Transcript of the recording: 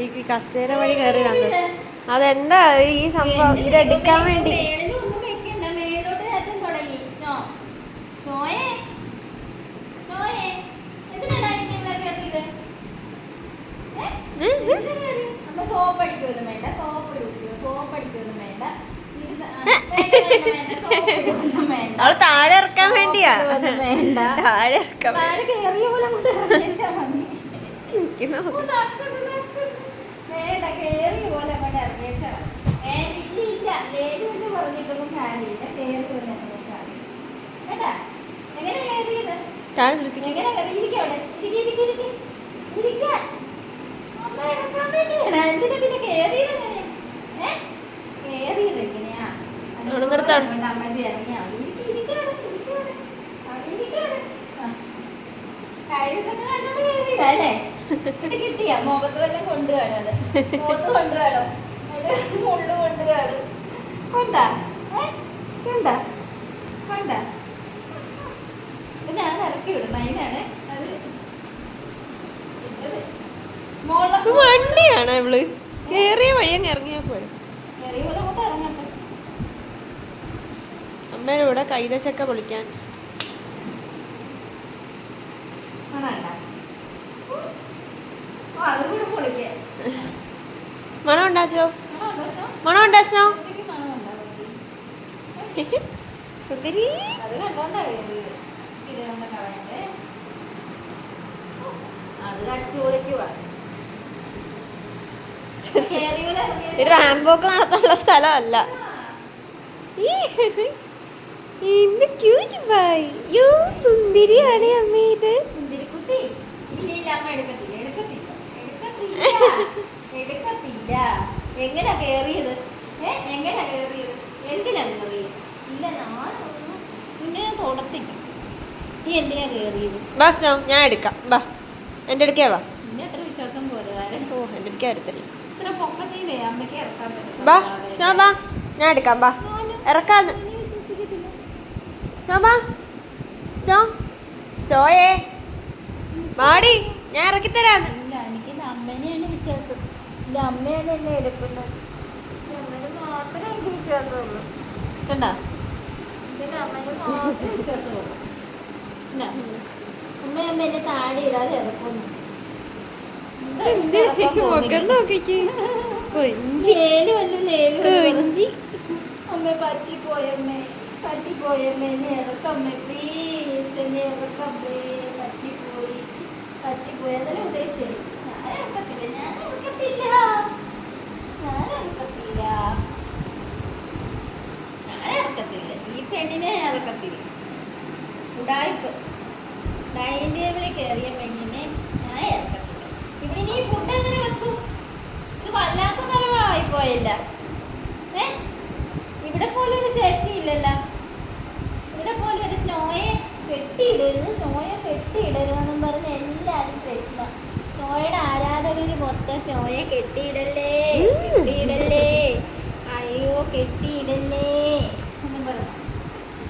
ഈ കസേര വഴി കയറി തന്നത് അതെന്താ ഈ സംഭവം? ഇത് എടുക്കാൻ വേണ്ടി? സോപ്പ് അടിക്കൊന്നും വേണ്ട സോപ്പ് സോപ്പ് അടിക്കൊന്നും വേണ്ട. ഇത് വേണ്ട, വേണ്ട, അവൾ താഴെ ഇറക്കാൻ വേണ്ടിയാ. താഴെ ഇറക്കാൻ താഴെ കയറിയ പോലെ അങ്ങോട്ട് ഇറങ്ങിച്ചാ മതി. നിൽക്കുന്നു ഓ, നക്കുന്നു, നക്കുന്നു. പോലെ അങ്ങോട്ട് ഇറങ്ങിച്ചാ മതി. ഇല്ല ഇല്ല. ലേലു എന്ന് പറഞ്ഞിട്ടൊന്നും കാര്യമില്ല. കേറി പോലെ ഇറങ്ങിച്ചാ മതി. കേട്ടാ? എങ്ങനെ കയറിയത് താഴെ നിർത്തി. എങ്ങനെ കയറി ഇരിക്ക് അവിടെ. ഇരിക്ക് ഇരിക്ക് ഇരിക്ക്. ഇരിക്ക്. അമ്മ ഇറക്കാൻ വേണ്ടിയാണ് എന്തിനാ പിന്നെ കേറിയത്? ഇത് കിട്ടിയ? മുഖത്ത് വല്ലതും അത്. മുഖത്ത് മുള്ളു കൊണ്ടാ കൊണ്ടാ? കൊണ്ടാ? ഞാൻ ഇറക്കി വിടും. അതിനാണ് അത് വണ്ടിയാണ് ഇവൾ കേറിയ വഴി അങ്ങ് ഇറങ്ങിയാ അമ്മേടെ കൂടെ കൈതച്ചക്ക പൊളിക്കാൻ. മണം ഉണ്ടാച്ചോ? മണം ഉണ്ടാച്ചോ? സുന്ദരി. റാമ്പോക്ക് നടത്താനുള്ള സ്ഥലമല്ല. ഈ, എന്ത് ക്യൂട്ട് ബൈ യോ സുന്ദരിയാണ് അമ്മ ഇത്. സുന്ദരിക്കുട്ടി. ഇല്ല, ഇല്ല, അമ്മ എടുക്കത്തില്ല, എടുക്കത്തില്ല, എടുക്കത്തില്ല, എടുക്കത്തില്ല. എങ്ങനെ കേറിയത്? ഏ എങ്ങനെ കേറിയത്? എന്തിനാ കേറിയത്? ഇല്ല ഞാനൊന്നും നിന്നെ ഞാൻ നീ എന്തിനാ കേറിയത്? ബാ ഞാൻ എടുക്കാം. ബാ എന്റെ അടുക്കേ വാ. നിന്നെ അത്ര വിശ്വാസം പോലെ ആരെ? ഓ എന്റെ അടുക്കേ വരത്തില്ല. ഇത്ര പൊക്കത്തിലേ അമ്മയ്ക്ക് ഇറക്കാൻ പറ്റും ബാ ബാ ഞാൻ എടുക്കാം ബാ. ഇറക്കാന്ന് സ്നോ സോ? സോയേ? മാടി ഞാൻ ഇറക്കി തരാം. ഇല്ല എനിക്ക് അമ്മേനെയാണ് വിശ്വാസം. എന്റെ അമ്മയാണ് എന്നെ എടുക്കുന്നത് എന്റെ അമ്മേനെ മാത്രമേ എനിക്ക് വിശ്വാസമുള്ളൂ. കണ്ട? എന്റെ അമ്മേനെ മാത്രമേ വിശ്വാസമുള്ളൂ. അമ്മ അമ്മ എന്നെ താഴെ ഇടാതെ ഇറക്കുന്നു. മുഖം നോക്കിക്ക്. കൊഞ്ചി. ലേലു വല്ലു ലേലു കൊഞ്ചി. അമ്മ പറ്റിപ്പോയമ്മേ പറ്റിപ്പോയമ്മേ ഇറക്കമ്മേ പ്ലീസ് എന്നെ ഇറക്കമ്മേ. പറ്റിപ്പോയി പറ്റിപ്പോയി അതല്ലേ ഉദ്ദേശിച്ചത് ഞാൻ ഇറക്കത്തില്ല. ഞാൻ ഇറക്കത്തില്ല. ഞാൻ ഇറക്കത്തില്ല. ഞാൻ ഇറക്കത്തില്ല. ഈ പെണ്ണിനെ ഞാൻ ഇറക്കത്തില്ല. ഉടായിപ്പ്. ഡൈനിങ് ടേബിളിൽ കയറിയ പെണ്ണിനെ ഞാൻ ഇറക്കത്തില്ല. ഇവിടെ നീ ഫുഡ് എങ്ങനെ വെക്കും? ഇത് വല്ലാത്ത മരമായി പോയല്ല ഏ? ഇവിടെ പോലും ഒരു സേഫ്റ്റി ഇല്ലല്ലോ. മൊത്ത ശോയെ കെട്ടിയിടല്ലേ? കെട്ടിയിടല്ലേ? അയ്യോ കെട്ടിയിടല്ലേ? എന്നും പറഞ്ഞു